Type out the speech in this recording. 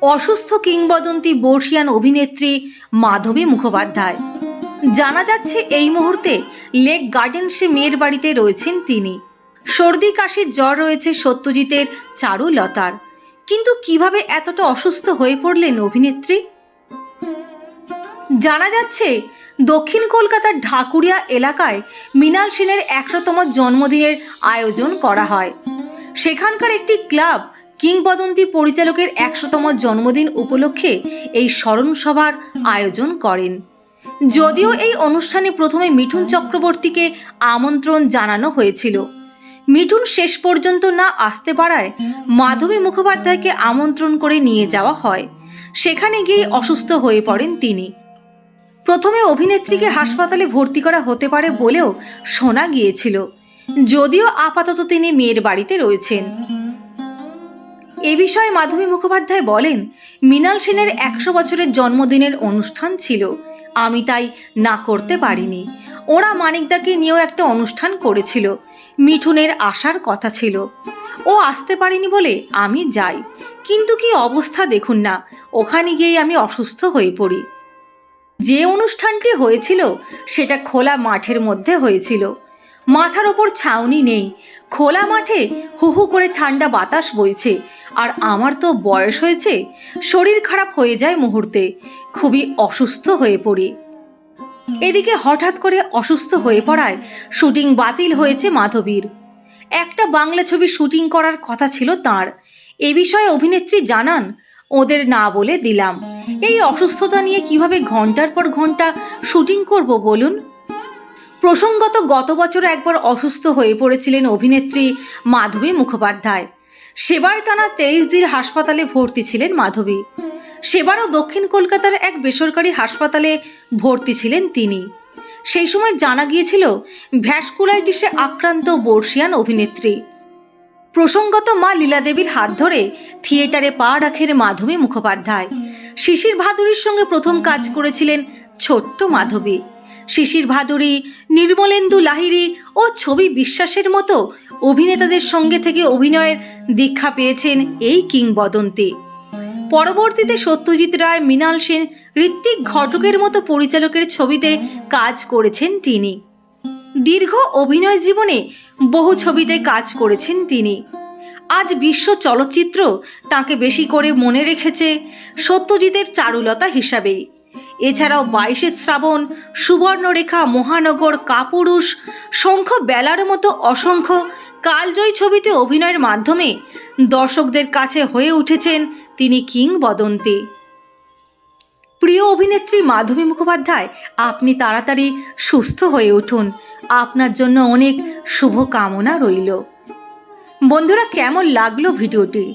অসুস্থ কিংবদন্তি বর্ষিয়ান অভিনেত্রী মাধবী মুখোপাধ্যায়। জানা যাচ্ছে এই মুহূর্তে লেক গার্ডেন্সে মেয়ের বাড়িতে রয়েছেন তিনি। সর্দি, কাশির জ্বর রয়েছে সত্যজিতের চারুলতার কিন্তু কীভাবে এতটা অসুস্থ হয়ে পড়লেন অভিনেত্রী? জানা যাচ্ছে, দক্ষিণ কলকাতার ঢাকুরিয়া এলাকায় মৃণাল সেনের একশোতম জন্মদিনের আয়োজন করা হয়। সেখানকার একটি ক্লাব কিংবদন্তি পরিচালকের একশোতম জন্মদিন উপলক্ষে এই স্মরণ সভার আয়োজন করেন। যদিও এই অনুষ্ঠানে প্রথমে মিঠুন চক্রবর্তীকে আমন্ত্রণ জানানো হয়েছিল। মিঠুন শেষ পর্যন্ত না আসতে পারায় মাধবী মুখোপাধ্যায়কে আমন্ত্রণ করে নিয়ে যাওয়া হয়। সেখানে গিয়ে অসুস্থ হয়ে পড়েন তিনি। প্রথমে অভিনেত্রীকে হাসপাতালে ভর্তি করা হতে পারে বলেও শোনা গিয়েছিল। যদিও আপাতত তিনি মেয়ের বাড়িতে রয়েছেন। এ বিষয়ে মাধবী মুখোপাধ্যায় বলেন, মৃণাল সেনের একশো বছরের জন্মদিনের অনুষ্ঠান ছিল। আমি তাই না করতে পারিনি। ওরা মানিকদাকে নিয়েও একটা অনুষ্ঠান করেছিল। মিঠুনের আসার কথা ছিল। ও আসতে পারেনি বলে আমি যাই। কিন্তু কি অবস্থা দেখুন না, ওখানে গিয়েই আমি অসুস্থ হয়ে পড়ি। যে অনুষ্ঠানটি হয়েছিল, সেটা খোলা মাঠের মধ্যে হয়েছিল। মাথার ওপর ছাউনি নেই। খোলা মাঠে হু হু করে ঠান্ডা বাতাস বইছে। আর আমার তো বয়স হয়েছে, শরীর খারাপ হয়ে যায় মুহূর্তে। খুবই অসুস্থ হয়ে পড়ি। এদিকে হঠাৎ করে অসুস্থ হয়ে পড়ায় শুটিং বাতিল হয়েছে মাধবীর। একটা বাংলা ছবি শুটিং করার কথা ছিল তার। এ বিষয়ে অভিনেত্রী জানান, ওদের না বলে দিলাম। এই অসুস্থতা নিয়ে কীভাবে ঘণ্টার পর ঘণ্টা শুটিং করব বলুন? প্রসঙ্গত গত বছর একবার অসুস্থ হয়ে পড়েছিলেন অভিনেত্রী মাধবী মুখোপাধ্যায়। সেবার টানা তেইশ দিন হাসপাতালে ভর্তি ছিলেন মাধবী। সেবারও দক্ষিণ কলকাতার এক বেসরকারি হাসপাতালে ভর্তি ছিলেন তিনি। সেই সময় জানা গিয়েছিল, ভ্যাসকুলাইটিসে আক্রান্ত বর্ষিয়ান অভিনেত্রী। প্রসঙ্গত মা লীলাদেবীর হাত ধরে থিয়েটারে পা রাখেন মাধবী মুখোপাধ্যায়। শিশির ভাদুরীর সঙ্গে প্রথম কাজ করেছিলেন ছোট্ট মাধবী। শিশির ভাদুরী, নির্মলেন্দু লাহিড়ী ও ছবি বিশ্বাসের মতো অভিনেতাদের সঙ্গে থেকে অভিনয়ের দীক্ষা পেয়েছেন এই কিংবদন্তি। পরবর্তীতে সত্যজিৎ রায়, মৃণাল সেন, ঋত্বিক ঘটকের মতো পরিচালকের ছবিতে কাজ করেছেন তিনি। দীর্ঘ অভিনয় জীবনে বহু ছবিতে কাজ করেছেন তিনি। আজ বিশ্ব চলচ্চিত্র তাকে বেশি করে মনে রেখেছে সত্যজিতের চারুলতা হিসাবেই। এছাড়াও বাইশে শ্রাবণ, সুবর্ণরেখা, মহানগর, কাপুরুষ, শঙ্খ বেলার মতো অসংখ্য কালজয়ী ছবিতে অভিনয়ের মাধ্যমে দর্শকদের কাছে হয়ে উঠেছেন তিনি কিংবদন্তি। প্রিয় অভিনেত্রী মাধবী মুখোপাধ্যায়, আপনি তাড়াতাড়ি সুস্থ হয়ে উঠুন। আপনার জন্য অনেক শুভ কামনা রইল। বন্ধুরা, কেমন লাগল ভিডিওটি?